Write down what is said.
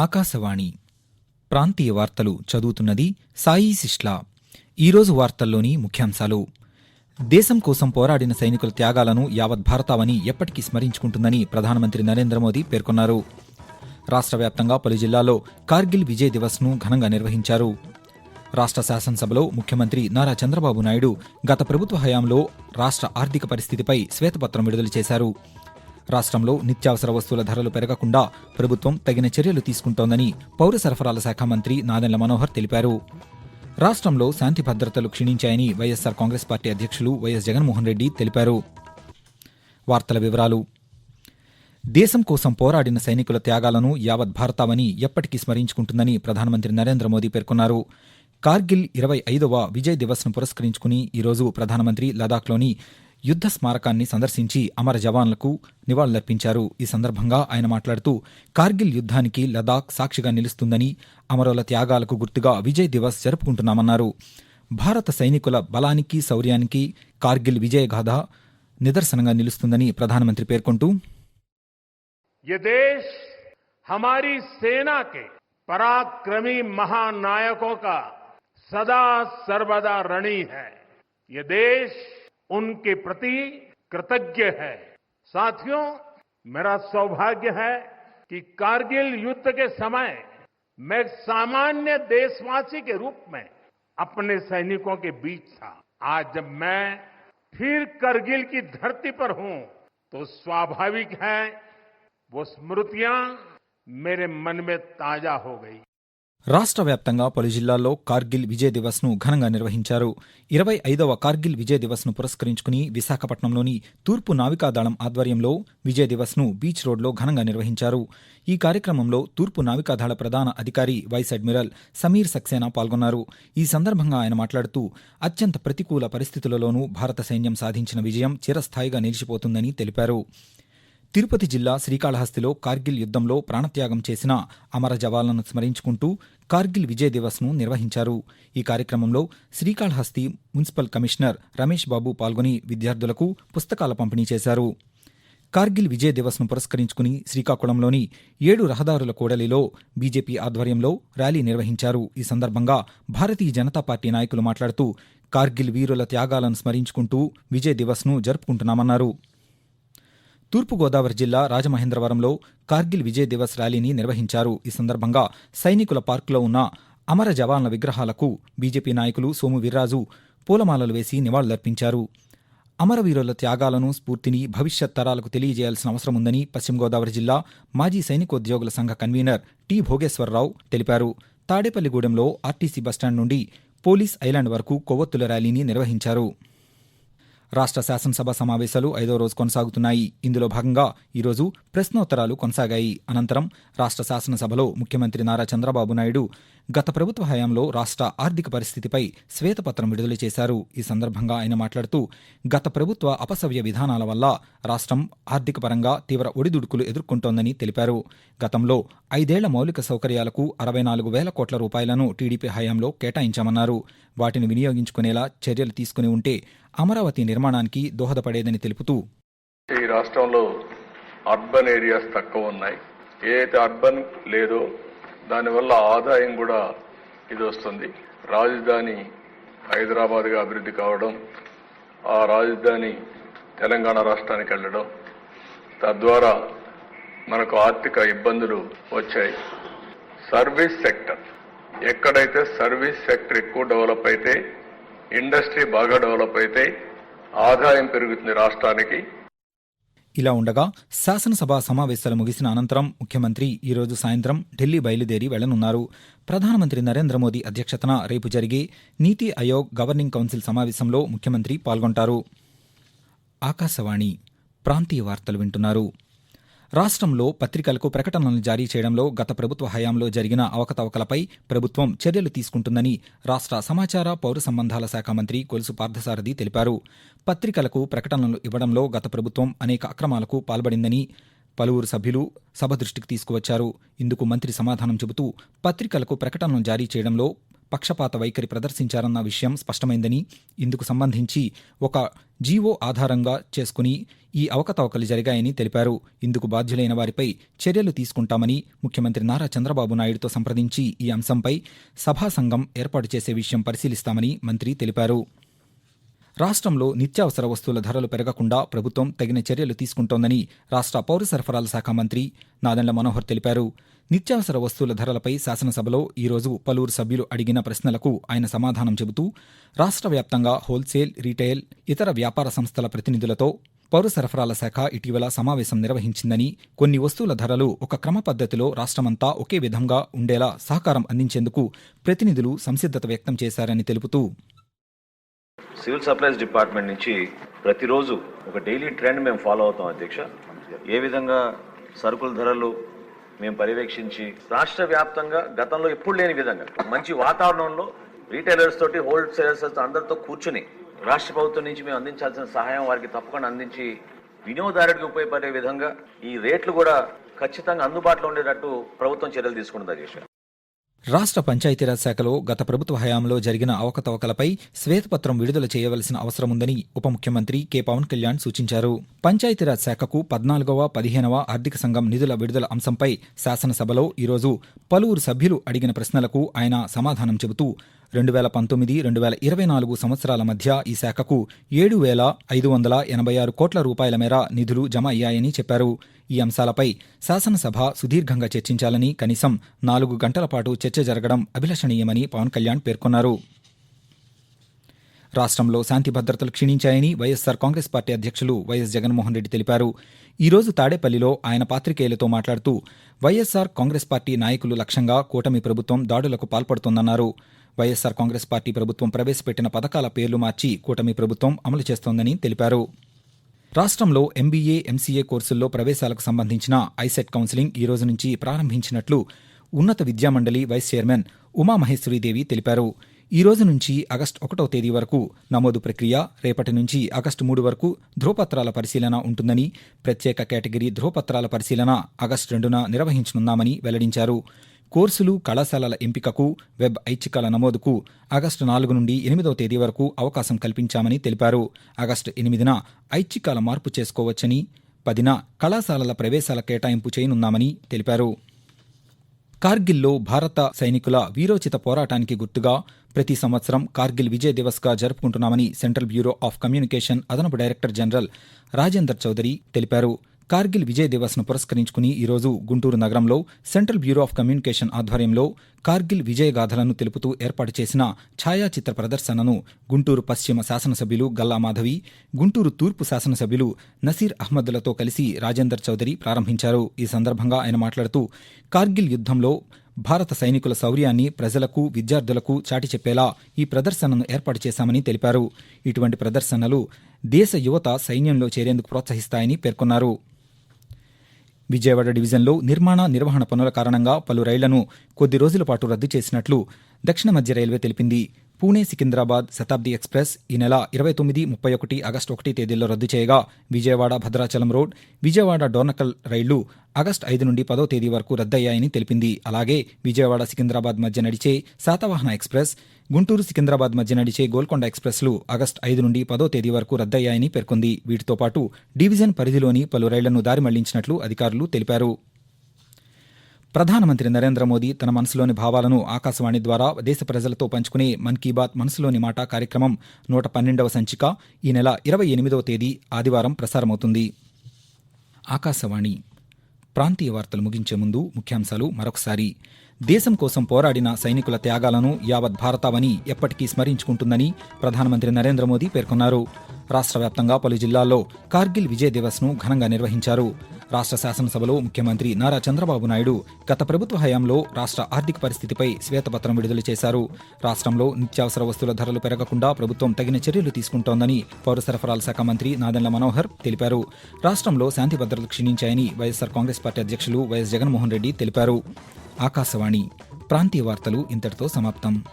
ఆకాశవాణి ప్రాంతీయ వార్తలు చదువుతున్నది సాయి సిష్లా ఈరోజు వార్తల్లోని ముఖ్యాంశాలు. దేశం కోసం పోరాడిన సైనికుల త్యాగాలను యావత్ భారతావని ఎప్పటికీ స్మరించుకుంటుందని ప్రధానమంత్రి నరేంద్ర మోదీ పేర్కొన్నారు. రాష్ట్ర వ్యాప్తంగా పలు జిల్లాల్లో కార్గిల్ విజయ్ దివస్ను ఘనంగా నిర్వహించారు. రాష్ట్ర శాసనసభలో ముఖ్యమంత్రి నారా చంద్రబాబు నాయుడు గత ప్రభుత్వ హయాంలో రాష్ట్ర ఆర్థిక పరిస్థితిపై శ్వేతపత్రం విడుదల చేశారు. రాష్ట్రంలో నిత్యావసర వస్తువుల ధరలు పెరగకుండా ప్రభుత్వం తగిన చర్యలు తీసుకుంటోందని పౌర సరఫరాల శాఖ మంత్రి నాదెండ్ల మనోహర్ తెలిపారు. రాష్ట్రంలో శాంతి భద్రతలు క్షీణించాయని వైఎస్సార్ కాంగ్రెస్ పార్టీ అధ్యక్షులు వైఎస్ జగన్మోహన్ రెడ్డి తెలిపారు. వార్తల వివరాలు. దేశం కోసం పోరాడిన సైనికుల త్యాగాలను యావత్ భారతావని ఎప్పటికీ స్మరించుకుంటుందని ప్రధానమంత్రి నరేంద్ర మోదీ పేర్కొన్నారు. కార్గిల్ ఇరవై ఐదవ విజయ్ దివస్ను పురస్కరించుకుని ఈరోజు ప్రధానమంత్రి లదాఖ్లోని యుద్ధ స్మారకాన్ని సందర్శించి అమర జవాన్లకు నివాళులర్పించారు ఈ సందర్భంగా ఆయన మాట్లాడుతూ కార్గిల్ యుద్ధానికి లదాఖ్ సాక్షిగా నిలుస్తుందని అమరుల త్యాగాలకు గుర్తుగా విజయ్ దివస్ జరుపుకుంటున్నామన్నారు భారత సైనికుల బలానికి శౌర్యానికి కార్గిల్ విజయగాథ నిదర్శనంగా నిలుస్తుందని ప్రధానమంత్రి పేర్కొంటూ ये देश हमारी सेना के पराक्रमी महानायकों का सदा सर्वदा ऋणी है ये देश उनके प्रति कृतज्ञ है। साथियों, मेरा सौभाग्य है कि कारगिल युद्ध के समय मैं सामान्य देशवासी के रूप में अपने सैनिकों के बीच था। आज जब मैं फिर करगिल की धरती पर हूँ तो स्वाभाविक है, वो स्मृतियाँ मेरे मन में ताज़ा हो गई। రాష్ట్ర వ్యాప్తంగా పలు జిల్లాల్లో కార్గిల్ విజయ్ దివస్ను ఘనంగా నిర్వహించారు. ఇరవై ఐదవ కార్గిల్ విజయ్ దివస్ను పురస్కరించుకుని విశాఖపట్నంలోని తూర్పు నావికాదళం ఆధ్వర్యంలో విజయ్ దివస్ను బీచ్ రోడ్లో ఘనంగా నిర్వహించారు. ఈ కార్యక్రమంలో తూర్పు నావికాదళ ప్రధాన అధికారి వైస్ అడ్మిరల్ సమీర్ సక్సేనా పాల్గొన్నారు. ఈ సందర్భంగా ఆయన మాట్లాడుతూ అత్యంత ప్రతికూల పరిస్థితులలోనూ భారత సైన్యం సాధించిన విజయం చిరస్థాయిగా నిలిచిపోతుందని తెలిపారు. తిరుపతి జిల్లా శ్రీకాళహస్తిలో కార్గిల్ యుద్ధంలో ప్రాణత్యాగం చేసిన అమర జవాన్లను స్మరించుకుంటూ కార్గిల్ విజయ్ దివస్ను నిర్వహించారు. ఈ కార్యక్రమంలో శ్రీకాళహస్తి మున్సిపల్ కమిషనర్ రమేష్ బాబు పాల్గొని విద్యార్థులకు పుస్తకాల పంపిణీ చేశారు. కార్గిల్ విజయ్ దివస్ను పురస్కరించుకుని శ్రీకాకుళంలోని ఏడు రహదారుల కూడలిలో బీజేపీ ఆధ్వర్యంలో ర్యాలీ నిర్వహించారు. ఈ సందర్భంగా భారతీయ జనతా పార్టీ నాయకులు మాట్లాడుతూ కార్గిల్ వీరుల త్యాగాలను స్మరించుకుంటూ విజయ్ దివస్ను జరుపుకుంటున్నామన్నారు. తూర్పుగోదావరి జిల్లా రాజమహేంద్రవరంలో కార్గిల్ విజయ్ దివస్ ర్యాలీని నిర్వహించారు. ఈ సందర్భంగా సైనికుల పార్కులో ఉన్న అమర జవాన్ల విగ్రహాలకు బీజేపీ నాయకులు సోము వీర్రాజు పూలమాలలు వేసి నివాళులర్పించారు. అమరవీరుల త్యాగాలను స్ఫూర్తిని భవిష్యత్ తరాలకు తెలియజేయాల్సిన అవసరం ఉందని పశ్చిమ గోదావరి జిల్లా మాజీ సైనికోద్యోగుల సంఘ కన్వీనర్ టి భోగేశ్వరరావు తెలిపారు. తాడేపల్లిగూడెంలో ఆర్టీసీ బస్టాండ్ నుండి పోలీస్ ఐలాండ్ వరకు కొవ్వొత్తుల ర్యాలీని నిర్వహించారు. రాష్ట్ర శాసనసభ సమావేశాలు ఐదో రోజు కొనసాగుతున్నాయి. ఇందులో భాగంగా ఈరోజు ప్రశ్నోత్తరాలు కొనసాగాయి. అనంతరం రాష్ట్ర శాసనసభలో ముఖ్యమంత్రి నారా చంద్రబాబు నాయుడు గత ప్రభుత్వ హయాంలో రాష్ట్ర ఆర్థిక పరిస్థితిపై శ్వేతపత్రం విడుదల చేశారు. ఈ సందర్భంగా ఆయన మాట్లాడుతూ గత ప్రభుత్వ అపసవ్య విధానాల వల్ల రాష్ట్రం ఆర్థిక పరంగా తీవ్ర ఒడిదుడుకులు ఎదుర్కొంటోందని తెలిపారు. గతంలో ఐదేళ్ళ మౌలిక సౌకర్యాలకు అరవై నాలుగు వేల కోట్ల రూపాయలను టీడీపీ హయాంలో కేటాయించామన్నారు. వాటిని వినియోగించుకునేలా చర్యలు తీసుకుని ఉంటే అమరావతి నిర్మాణానికి దోహదపడేదని తెలుపుతూ ఈ రాష్ట్రంలో అర్బన్ ఏరియాస్ తక్కువ ఉన్నాయి. ఏ అర్బన్ లేదో దానివల్ల ఆదాయం కూడా ఇది వస్తుంది. రాజధాని హైదరాబాద్గా అభివృద్ధి కావడం ఆ రాజధాని తెలంగాణ రాష్ట్రానికి వెళ్ళడం తద్వారా మనకు ఆర్థిక ఇబ్బందులు వచ్చాయి. సర్వీస్ సెక్టర్ ఎక్కడైతే సర్వీస్ సెక్టర్ ఎక్కువ డెవలప్ అయితే ఇండస్ట్రీ బాగా డెవలప్ అయితే ఆదాయం పెరుగుతుంది రాష్ట్రానికి. ఇలా ఉండగా శాసనసభ సమావేశాలు ముగిసిన అనంతరం ముఖ్యమంత్రి ఈరోజు సాయంత్రం ఢిల్లీ బయలుదేరి వెళ్ళనున్నారు. ప్రధానమంత్రి నరేంద్ర మోదీ అధ్యక్షతన రేపు జరిగే నీతి ఆయోగ్ గవర్నింగ్ కౌన్సిల్ సమావేశంలో ముఖ్యమంత్రి పాల్గొంటారు. ఆకాశవాణి ప్రాంతీయ వార్తలు వింటున్నారు. రాష్ట్రంలో పత్రికలకు ప్రకటనలు జారీ చేయడంలో గత ప్రభుత్వ హయాంలో జరిగిన అవకతవకలపై ప్రభుత్వం చర్యలు తీసుకుంటుందని రాష్ట్ర సమాచార పౌర సంబంధాల శాఖ మంత్రి కొలుసు పార్థసారథి తెలిపారు. పత్రికలకు ప్రకటనలు ఇవ్వడంలో గత ప్రభుత్వం అనేక అక్రమాలకు పాల్పడిందని పలువురు సభ్యులు సభ దృష్టికి తీసుకువచ్చారు. ఇందుకు మంత్రి సమాధానం చెబుతూ పత్రికలకు ప్రకటనలు జారీ చేయడంలో పక్షపాత వైఖరి ప్రదర్శించారన్న విషయం స్పష్టమైందని ఇందుకు సంబంధించి ఒక జీవో ఆధారంగా చేసుకుని ఈ అవకతవకలు జరిగాయని తెలిపారు. ఇందుకు బాధ్యులైన వారిపై చర్యలు తీసుకుంటామని ముఖ్యమంత్రి నారా చంద్రబాబు నాయుడుతో సంప్రదించి ఈ అంశంపై సభా సంఘం ఏర్పాటు చేసే విషయం పరిశీలిస్తామని మంత్రి తెలిపారు. రాష్ట్రంలో నిత్యావసర వస్తువుల ధరలు పెరగకుండా ప్రభుత్వం తగిన చర్యలు తీసుకుంటోందని రాష్ట్ర పౌర సరఫరాల శాఖ మంత్రి నాదెండ్ల మనోహర్ తెలిపారు. నిత్యావసర వస్తువుల ధరలపై శాసనసభలో ఈరోజు పలువురు సభ్యులు అడిగిన ప్రశ్నలకు ఆయన సమాధానం చెబుతూ రాష్ట్ర వ్యాప్తంగా హోల్సేల్ రీటైల్ ఇతర వ్యాపార సంస్థల ప్రతినిధులతో పౌర సరఫరాల శాఖ ఇటీవల సమావేశం నిర్వహించిందని కొన్ని వస్తువుల ధరలు ఒక క్రమ పద్ధతిలో రాష్ట్రమంతా ఒకే విధంగా ఉండేలా సహకారం అందించేందుకు ప్రతినిధులు సంసిద్ధత వ్యక్తం చేశారని తెలుపుతూ సివిల్ సప్లైస్ డిపార్ట్మెంట్ నుంచి ప్రతిరోజు ఒక డైలీ ట్రెండ్ మేము ఫాలో అవుతాం అధ్యక్ష. ఏ విధంగా సరుకుల ధరలు మేము పర్యవేక్షించి రాష్ట్ర వ్యాప్తంగా గతంలో ఎప్పుడు లేని విధంగా మంచి వాతావరణంలో రీటైలర్స్ తోటి హోల్సేలర్స్ అందరితో కూర్చుని రాష్ట్ర ప్రభుత్వం నుంచి మేము అందించాల్సిన సహాయం వారికి తప్పకుండా అందించి వినియోగదారుడికి ఉపయోగపడే విధంగా ఈ రేట్లు కూడా ఖచ్చితంగా అందుబాటులో ఉండేటట్టు ప్రభుత్వం చర్యలు తీసుకుంటుంది అధ్యక్ష. రాష్ట్ర పంచాయతీరాజ్ శాఖలో గత ప్రభుత్వ హయాంలో జరిగిన అవకతవకలపై శ్వేతపత్రం విడుదల చేయవలసిన అవసరముందని ఉప ముఖ్యమంత్రి కె. పవన్ కళ్యాణ్ సూచించారు. పంచాయతీరాజ్ శాఖకు పద్నాలుగవ పదిహేనవ ఆర్థిక సంఘం నిధుల విడుదల అంశంపై శాసనసభలో ఈరోజు పలువురు సభ్యులు అడిగిన ప్రశ్నలకు ఆయన సమాధానం చెబుతూ రెండు వేల పంతొమ్మిది రెండు వేల ఇరవై నాలుగు సంవత్సరాల మధ్య ఈ శాఖకు ఏడు వేల ఐదు వందల ఎనభై ఆరు కోట్ల రూపాయల మేర నిధులు జమ అయ్యాయని చెప్పారు. ఈ అంశాలపై శాసనసభ సుదీర్ఘంగా చర్చించాలని కనీసం నాలుగు గంటల పాటు చర్చ జరగడం అభిలషణీయమని పవన్ కళ్యాణ్ పేర్కొన్నారు. రాష్ట్రంలో శాంతి భద్రతలు క్షీణించాయని వైఎస్సార్ కాంగ్రెస్ పార్టీ అధ్యక్షులు వైఎస్ జగన్మోహన్ రెడ్డి తెలిపారు. ఈరోజు తాడేపల్లిలో ఆయన పాత్రికేయులతో మాట్లాడుతూ వైఎస్సార్ కాంగ్రెస్ పార్టీ నాయకులు లక్ష్యంగా కూటమి ప్రభుత్వం దాడులకు పాల్పడుతోందన్నారు. వైఎస్సార్ కాంగ్రెస్ పార్టీ ప్రభుత్వం ప్రవేశపెట్టిన పథకాల పేర్లు మార్చి కూటమి ప్రభుత్వం అమలు చేస్తోందని తెలిపారు. రాష్ట్రంలో ఎంబీఏ ఎంసీఏ కోర్సుల్లో ప్రవేశాలకు సంబంధించిన ఐసెట్ కౌన్సిలింగ్ ఈ రోజు నుంచి ప్రారంభించినట్లు ఉన్నత విద్యామండలి వైస్ చైర్మన్ ఉమామహేశ్వరీదేవి తెలిపారు. ఈ రోజు నుంచి ఆగస్టు ఒకటో తేదీ వరకు నమోదు ప్రక్రియ రేపటి నుంచి ఆగస్టు మూడు వరకు ధ్రువపత్రాల పరిశీలన ఉంటుందని ప్రత్యేక కేటగిరీ ధ్రువపత్రాల పరిశీలన ఆగస్టు రెండున నిర్వహించనున్నామని వెల్లడించారు. కోర్సులు కళాశాలల ఎంపికకు వెబ్ ఐచ్ఛికాల నమోదుకు ఆగస్టు నాలుగు నుండి ఎనిమిదవ తేదీ వరకు అవకాశం కల్పించామని తెలిపారు. ఆగస్టు ఎనిమిదిన ఐచ్ఛికాల మార్పు చేసుకోవచ్చని పదిన కళాశాలల ప్రవేశాల కేటాయింపు చేయనున్నామని తెలిపారు. కార్గిల్లో భారత సైనికుల వీరోచిత పోరాటానికి గుర్తుగా ప్రతి సంవత్సరం కార్గిల్ విజయ్ దివస్గా జరుపుకుంటున్నామని సెంట్రల్ బ్యూరో ఆఫ్ కమ్యూనికేషన్ అదనపు డైరెక్టర్ జనరల్ రాజేందర్ చౌదరి తెలిపారు. కార్గిల్ విజయ్ దివస్ను పురస్కరించుకుని ఈరోజు గుంటూరు నగరంలో సెంట్రల్ బ్యూరో ఆఫ్ కమ్యూనికేషన్ ఆధ్వర్యంలో కార్గిల్ విజయ గాథలను తెలుపుతూ ఏర్పాటు చేసిన ఛాయాచిత్ర ప్రదర్శనను గుంటూరు పశ్చిమ శాసనసభ్యులు గల్లా మాధవి గుంటూరు తూర్పు శాసనసభ్యులు నసీర్ అహ్మద్లతో కలిసి రాజేందర్ చౌదరి ప్రారంభించారు. ఈ సందర్భంగా ఆయన మాట్లాడుతూ కార్గిల్ యుద్ధంలో భారత సైనికుల శౌర్యాన్ని ప్రజలకు విద్యార్థులకు చాటి చెప్పేలా ఈ ప్రదర్శనను ఏర్పాటు చేశామని తెలిపారు. ఇటువంటి ప్రదర్శనలు దేశ యువత సైన్యంలో చేరేందుకు ప్రోత్సహిస్తాయని పేర్కొన్నారు. విజయవాడ డివిజన్లో నిర్మాణ నిర్వహణ పనుల కారణంగా పలు రైళ్ళను కొద్ది రోజుల పాటు రద్దు చేసినట్లు దక్షిణ మధ్య రైల్వే తెలిపింది. పూణే సికింద్రాబాద్ శతాబ్ది ఎక్స్ప్రెస్ ఈ నెల ఇరవై తొమ్మిది ముప్పై ఒకటి ఆగస్టు ఒకటి తేదీల్లో రద్దు చేయగా విజయవాడ భద్రాచలం రోడ్ విజయవాడ డోర్నకల్ రైళ్ళు ఆగస్టు ఐదు నుండి పదో తేదీ వరకు రద్దయ్యాయని తెలిపింది. అలాగే విజయవాడ సికింద్రాబాద్ మధ్య నడిచే శాతవాహన ఎక్స్ప్రెస్ గుంటూరు సికింద్రాబాద్ మధ్య నడిచే గోల్కొండ ఎక్స్ప్రెస్లు ఆగస్టు ఐదు నుండి పదో తేదీ వరకు రద్దయ్యాయని పేర్కొంది. వీటితో పాటు డివిజన్ పరిధిలోని పలు రైళ్ళను దారి మళ్ళించినట్లు అధికారులు తెలిపారు. ప్రధానమంత్రి నరేంద్ర మోదీ తన మనసులోని భావాలను ఆకాశవాణి ద్వారా దేశ ప్రజలతో పంచుకునే మన్ కీ బాత్ మనసులోని మాట కార్యక్రమం నూట పన్నెండవ సంచిక ఈ నెల ఇరవై ఎనిమిదవ తేదీ ఆదివారం ప్రసారమవుతుంది. ఆకాశవాణి. ప్రాంతీయ వార్తలు ముగించే ముందు ముఖ్యాంశాలు మరొకసారి. దేశం కోసం పోరాడిన సైనికుల త్యాగాలను యావత్ భారతావని ఎప్పటికీ స్మరించుకుంటుందని ప్రధానమంత్రి నరేంద్ర మోదీ పేర్కొన్నారు. రాష్ట్ర వ్యాప్తంగా పలు జిల్లాల్లో కార్గిల్ విజయ్ దివస్ను ఘనంగా నిర్వహించారు. రాష్ట్ర శాసనసభలో ముఖ్యమంత్రి నారా చంద్రబాబు నాయుడు గత ప్రభుత్వ హయాంలో రాష్ట్ర ఆర్థిక పరిస్థితిపై శ్వేతపత్రం విడుదల చేశారు. రాష్ట్రంలో నిత్యావసర వస్తువుల ధరలు పెరగకుండా ప్రభుత్వం తగిన చర్యలు తీసుకుంటోందని పౌర సరఫరాల శాఖ మంత్రి నాదెండ్ల మనోహర్ తెలిపారు. రాష్ట్రంలో శాంతి భద్రతలు క్షీణించాయని వైఎస్సార్ కాంగ్రెస్ పార్టీ అధ్యక్షులు వైఎస్ జగన్మోహన్ రెడ్డి తెలిపారు. ఆకాశవాణి ప్రాంతీయ వార్తలు ఇంతటితో సమాప్తం.